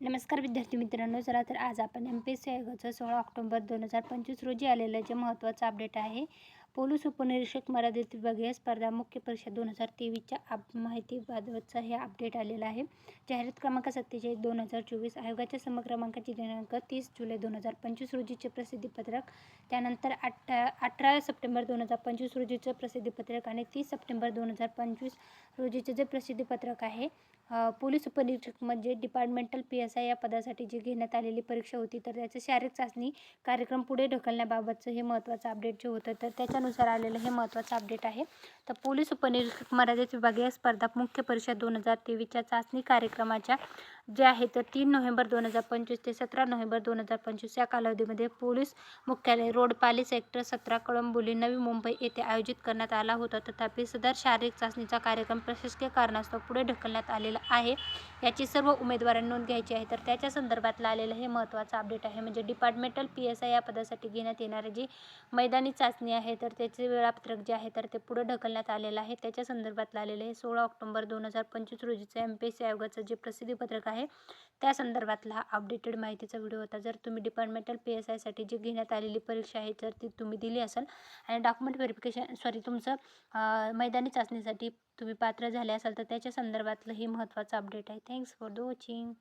नमस्कार विद्यार्थी मित्रांनो चला तर आज आपण एम पी एस सी आयोगाचं सोळा ऑक्टोबर दोन हजार पंचवीस रोजी आलेलं जे महत्त्वाचं अपडेट आहे पोलीस उपनिरीक्षक मर्यादित विभागीय स्पर्धा मुख्य परीक्षा दोन हजार तेवीसच्या आप माहितीबाबतचं हे अपडेट आलेलं आहे. जाहिरात क्रमांक सत्तेचाळीस दोन हजार चोवीस आयोगाच्या समक्रमांकाची दिनांक तीस जुलै दोन हजार पंचवीस रोजीचे प्रसिद्धीपत्रक त्यानंतर आठ अठरा सप्टेंबर दोन हजार पंचवीस रोजीचं प्रसिद्धीपत्रक आणि तीस सप्टेंबर दोन हजार पंचवीस रोजीचे जे प्रसिद्धीपत्रक आहे पोलीस उपनिरीक्षक म्हणजे डिपार्टमेंटल पी एस आय या पदासाठी जी घेण्यात आलेली परीक्षा होती तर त्याचं शारीरिक चाचणी कार्यक्रम पुढे ढकलण्याबाबतचं हे महत्त्वाचं अपडेट जे होतं तर त्याच्यानुसार आलेलं हे महत्त्वाचं अपडेट आहे. तर पोलीस उपनिरीक्षक मर्यादित विभागीय स्पर्धा मुख्य परीक्षा दोन हजार तेवीसच्या चाचणी कार्यक्रमाच्या जे आहे तर तीन नोव्हेंबर दोन हजार पंचवीस ते सतरा नोव्हेंबर दोन हजार पंचवीस या कालावधीमध्ये पोलीस मुख्यालय रोड पाली सेक्टर सतरा कळंबोली नवी मुंबई येथे आयोजित करण्यात आला होता. तथापि सदर शारीरिक चाचणीचा कार्यक्रम प्रशासकीय कारणास्तव पुढे ढकलण्यात आलेला आहे. याची सर्व उमेदवारांनी नोंद घ्यायची आहे. तर त्याच्या संदर्भातलं आलेलं हे महत्त्वाचं अपडेट आहे. म्हणजे डिपार्टमेंटल पी एस आय या पदासाठी घेण्यात येणारी जी मैदानी चाचणी आहे तर त्याचे वेळापत्रक जे आहे तर ते पुढे ढकलण्यात आलेलं आहे. त्याच्या संदर्भातलं आलेलं आहे सोळा ऑक्टोबर दोन हजार पंचवीस रोजीचं एम पी एस सी आयोगाचं जे प्रसिद्धीपत्रक आहे त्या संदर्भातला हा अपडेटेड माहितीचा व्हिडिओ होता. जर तुम्ही डिपार्टमेंटल पी एस आयसाठी जी घेण्यात आलेली परीक्षा आहे जर ती तुम्ही दिली असेल आणि डॉक्युमेंट व्हेरिफिकेशन सॉरी तुमचं मैदानी चाचणीसाठी तुम्ही पात्र झाले असाल तर त्याच्या संदर्भातलं हे महत्त्वाचं अपडेट आहे. Thanks for the watching